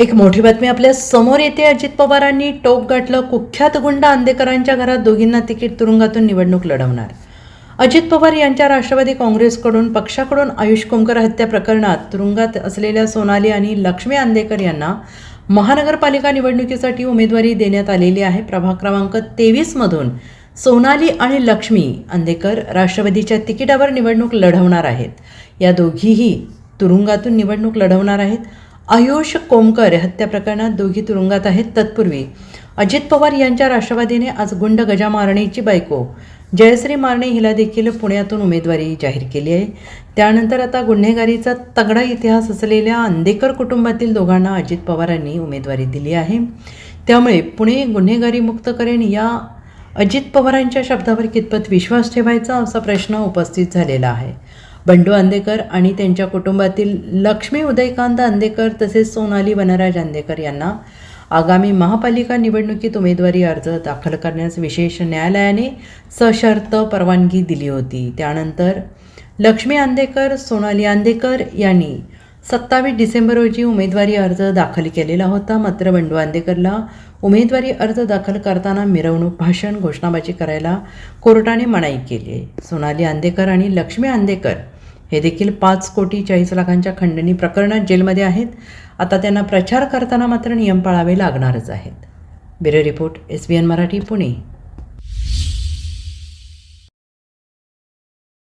एक मोठी बातमी आपल्यासमोर येते. अजित पवारांनी टोक गाठलं कुख्यात गुंड आंदेकरांच्या घरात दोघींना तिकीट तुरुंगातून निवडणूक लढवणार. अजित पवार यांच्या राष्ट्रवादी काँग्रेसकडून पक्षाकडून आयुष कोमकर हत्या प्रकरणात तुरुंगात असलेल्या सोनाली आणि लक्ष्मी आंदेकर यांना महानगरपालिका निवडणुकीसाठी उमेदवारी देण्यात आलेली आहे. प्रभाग क्रमांक तेवीसमधून सोनाली आणि लक्ष्मी आंदेकर राष्ट्रवादीच्या तिकिटावर निवडणूक लढवणार आहेत. या दोघीही तुरुंगातून निवडणूक लढवणार आहेत. आयुष कोमकर हत्या प्रकरणात दोघी तुरुंगात आहेत. तत्पूर्वी अजित पवार यांच्या राष्ट्रवादीने आज गुंड गजा मारणेची बायको जयश्री मारणे हिला देखील पुण्यातून उमेदवारी जाहीर केली आहे. त्यानंतर आता गुन्हेगारीचा तगडा इतिहास असलेल्या आंदेकर कुटुंबातील दोघांना अजित पवारांनी उमेदवारी दिली आहे. त्यामुळे पुणे गुन्हेगारी मुक्त करेन या अजित पवारांच्या शब्दावर कितपत विश्वास ठेवायचा असा प्रश्न उपस्थित झालेला आहे. बंडू आंदेकर आणि त्यांच्या कुटुंबातील लक्ष्मी उदयकांत आंदेकर तसेच सोनाली वनराज आंदेकर यांना आगामी महापालिका निवडणुकीत उमेदवारी अर्ज दाखल करण्यास विशेष न्यायालयाने सशर्त परवानगी दिली होती. त्यानंतर लक्ष्मी आंदेकर सोनाली आंदेकर यांनी सत्तावीस डिसेंबर रोजी उमेदवारी अर्ज दाखल केलेला होता. मात्र बंडू आंदेकरला उमेदवारी अर्ज दाखल करताना मिरवणूक भाषण घोषणाबाजी करायला कोर्टाने मनाई केली. आहे सोनाली आंदेकर आणि लक्ष्मी आंदेकर हे देखील पाच कोटी चाळीस लाखांच्या खंडणी प्रकरणात जेलमध्ये आहेत. आता त्यांना प्रचार करताना मात्र नियम पाळावे लागणारच आहेत. Bureau report S B N Marathi Pune.